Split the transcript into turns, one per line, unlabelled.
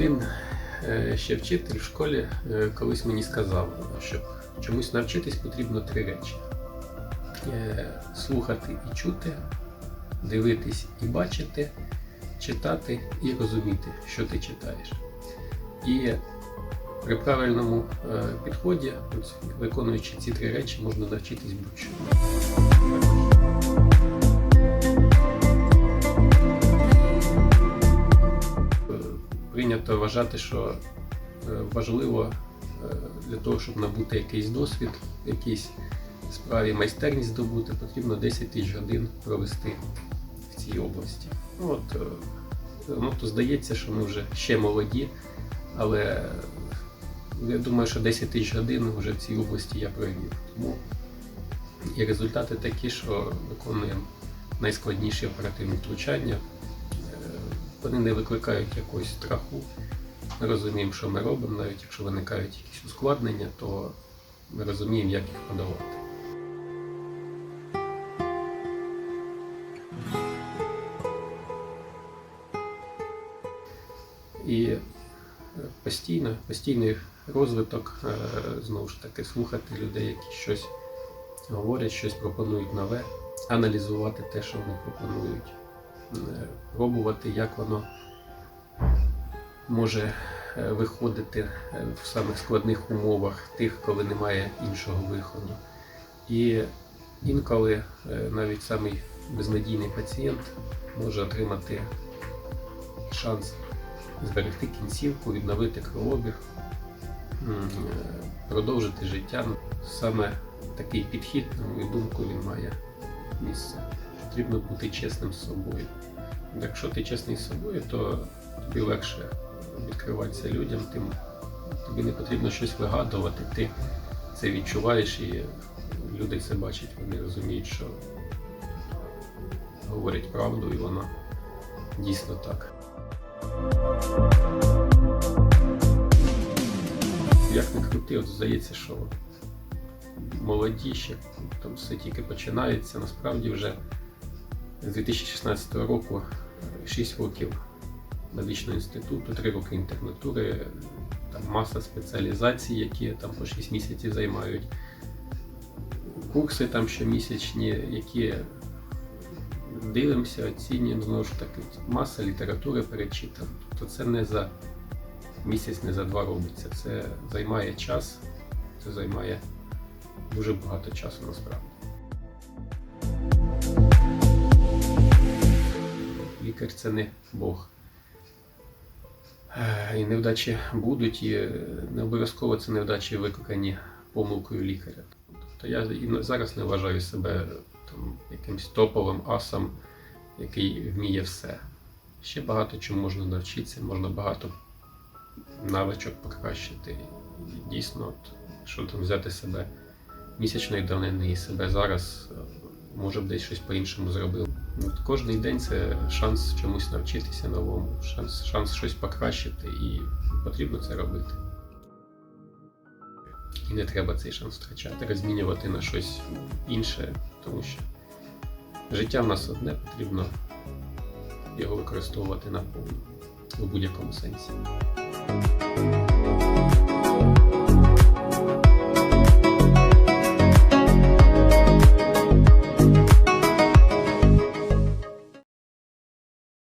мене ще вчитель в школі е, колись мені сказав, що чомусь навчитись потрібно три речі: Е, слухати і чути, дивитись і бачити, читати і розуміти, що ти читаєш. І при правильному е, підході, виконуючи ці три речі, можна навчитись будь-чому. Вважати, що е, важливо е, для того, щоб набути якийсь досвід, в якійсь справі майстерність здобути, потрібно 10 тисяч годин провести в цій області. Ну, От, е, ну, то здається, що ми вже ще молоді, але я думаю, що 10 тисяч годин вже в цій області я провів. Тому і результати такі, що виконуємо найскладніші оперативні втручання. Вони не викликають якогось страху. Розуміємо, що ми робимо, навіть якщо виникають якісь ускладнення, то ми розуміємо, як їх подолати. І е, постійно, постійний розвиток, е, знову ж таки, слухати людей, які щось говорять, щось пропонують нове, аналізувати те, що вони пропонують, е, пробувати, як воно може е, виходити е, в самих складних умовах, тих, коли немає іншого виходу. І інколи е, навіть самий безнадійний пацієнт може отримати шанс зберегти кінцівку, відновити е, продовжити життя. Саме такий підхід, на мою думку, він має місце. Потрібно бути чесним з собою. Якщо ти чесний з собою, то тобі легше відкриватися людям, тим тобі не потрібно щось вигадувати, ти це відчуваєш і люди це бачать, вони розуміють, що говорять правду і воно дійсно так. Як не крути, от здається, що молоді ще там все тільки починається. Насправді вже з 2016 року 6 років медичного інституту, 3 роки інтернатури, там маса спеціалізацій, які там по 6 місяців займають. Курси там щомісячні, які дивимося, оцінюємо знову ж таки. Маса літератури перечитана. Тобто це не за місяць, не за два робиться. Це займає час, це займає дуже багато часу насправді. Лікар це не Бог. Е, І невдачі будуть, і е, не обов'язково це невдачі викликані помилкою лікаря. Тобто я і зараз не вважаю себе там, якимсь топовим асом, який вміє все. Ще багато чому можна навчитися, можна багато навичок покращити. І дійсно, от, що там взяти себе місячної давнини і себе зараз, може б десь щось по-іншому зробив. От кожний день це шанс чомусь навчитися новому, шанс, шанс щось покращити, і потрібно це робити. І не треба цей шанс втрачати, розмінювати на щось інше, тому що життя в нас одне, потрібно його використовувати наповну у будь-якому сенсі.